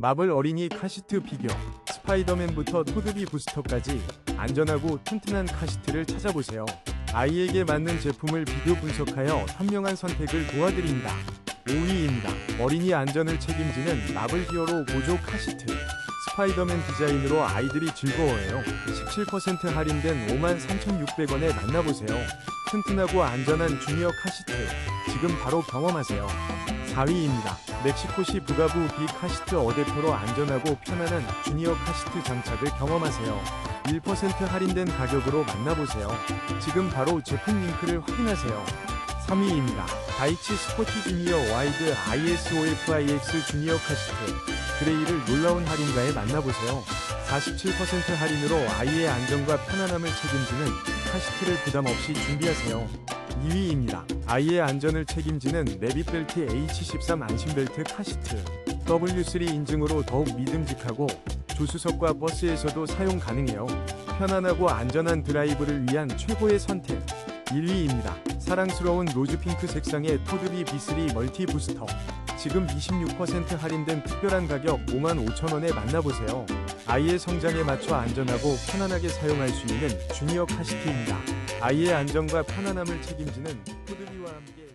마블 어린이 카시트 비교, 스파이더맨부터 토드비 부스터까지 안전하고 튼튼한 카시트를 찾아보세요. 아이에게 맞는 제품을 비교 분석하여 현명한 선택을 도와드립니다. 5위입니다. 어린이 안전을 책임지는 마블 히어로 보조 카시트. 스파이더맨 디자인으로 아이들이 즐거워해요. 17% 할인된 53,600원에 만나보세요. 튼튼하고 안전한 주니어 카시트. 지금 바로 경험하세요. 4위입니다. 멕시코시 부가부 비 카시트 어댑터로 안전하고 편안한 주니어 카시트 장착을 경험하세요. 1% 할인된 가격으로 만나보세요. 지금 바로 제품 링크를 확인하세요. 3위입니다. 다이치 스포티 주니어 와이드 ISOFIX 주니어 카시트 그레이를 놀라운 할인가에 만나보세요. 47% 할인으로 아이의 안전과 편안함을 책임지는 카시트를 부담 없이 준비하세요. 2위입니다. 아이의 안전을 책임지는 레빗벨트 H13 안심벨트 카시트. W3 인증으로 더욱 믿음직하고 조수석과 버스에서도 사용 가능해요. 편안하고 안전한 드라이브를 위한 최고의 선택. 1위입니다. 사랑스러운 로즈핑크 색상의 토드비 B3 멀티 부스터. 지금 26% 할인된 특별한 가격 55,000원에 만나보세요. 아이의 성장에 맞춰 안전하고 편안하게 사용할 수 있는 주니어 카시트입니다. 아이의 안전과 편안함을 책임지는 토드비와 함께